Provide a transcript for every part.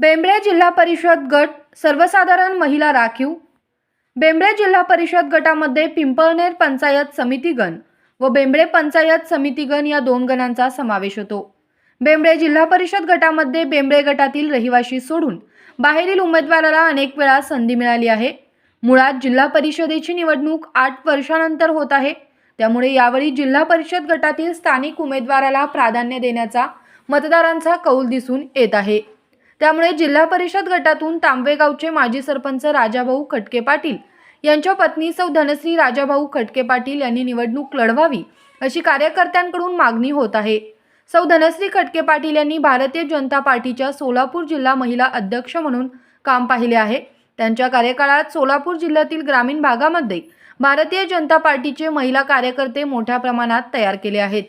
बेंबळे जिल्हा परिषद गट सर्वसाधारण महिला राखीव. बेंबळे जिल्हा परिषद गटामध्ये पिंपळनेर पंचायत समितीगण व बेंबळे पंचायत समितीगण या दोन गणांचा समावेश होतो. बेंबळे जिल्हा परिषद गटामध्ये बेंबळे गटातील रहिवाशी सोडून बाहेरील उमेदवाराला अनेक वेळा संधी मिळाली आहे. मुळात जिल्हा परिषदेची निवडणूक आठ वर्षानंतर होत आहे. त्यामुळे यावेळी जिल्हा परिषद गटातील स्थानिक उमेदवाराला प्राधान्य देण्याचा मतदारांचा कौल दिसून येत आहे. त्यामुळे जिल्हा परिषद गटातून तांबेगावचे माजी सरपंच राजाभाऊ खटके पाटील यांच्या पत्नी सौ धनश्री राजाभाऊ खटके पाटील यांनी निवडणूक लढवावी अशी कार्यकर्त्यांकडून मागणी होत आहे. सौ धनश्री खटके पाटील यांनी भारतीय जनता पार्टीच्या सोलापूर जिल्हा महिला अध्यक्ष म्हणून काम पाहिले आहे. त्यांच्या कार्यकाळात सोलापूर जिल्ह्यातील ग्रामीण भागामध्ये भारतीय जनता पार्टीचे महिला कार्यकर्ते मोठ्या प्रमाणात तयार केले आहेत.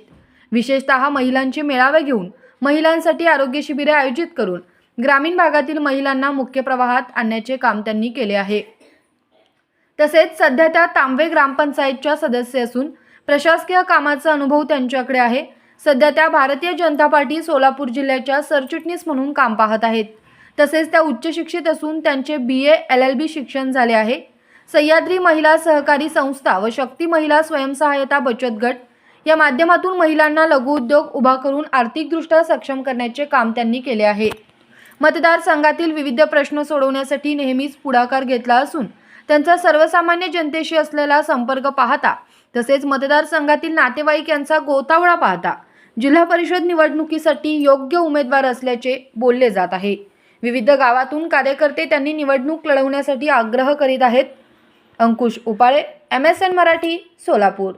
विशेषतः महिलांचे मेळावे घेऊन महिलांसाठी आरोग्य शिबिरे आयोजित करून ग्रामीण भागातील महिलांना मुख्य प्रवाहात आणण्याचे काम त्यांनी केले आहे. तसेच सध्या त्या तांबे ग्रामपंचायतच्या सदस्य असून प्रशासकीय कामाचा अनुभव त्यांच्याकडे आहे. सध्या त्या भारतीय जनता पार्टी सोलापूर जिल्ह्याच्या सरचिटणीस म्हणून काम पाहत आहेत. तसेच त्या उच्च शिक्षित असून त्यांचे बी ए एल एल बी शिक्षण झाले आहे. सह्याद्री महिला सहकारी संस्था व शक्ती महिला स्वयंसहायता बचत गट या माध्यमातून महिलांना लघुउद्योग उभा करून आर्थिकदृष्ट्या सक्षम करण्याचे काम त्यांनी केले आहे. मतदारसंघातील विविध प्रश्न सोडवण्यासाठी नेहमीच पुढाकार घेतला असून त्यांचा सर्वसामान्य जनतेशी असलेला संपर्क पाहता तसेच मतदारसंघातील नातेवाईक यांचा गोतावळा पाहता जिल्हा परिषद निवडणुकीसाठी योग्य उमेदवार असल्याचे बोलले जात आहे. विविध गावातून कार्यकर्ते त्यांनी निवडणूक लढवण्यासाठी आग्रह करीत आहेत. Ankush Upale M S N Marathi Solapur.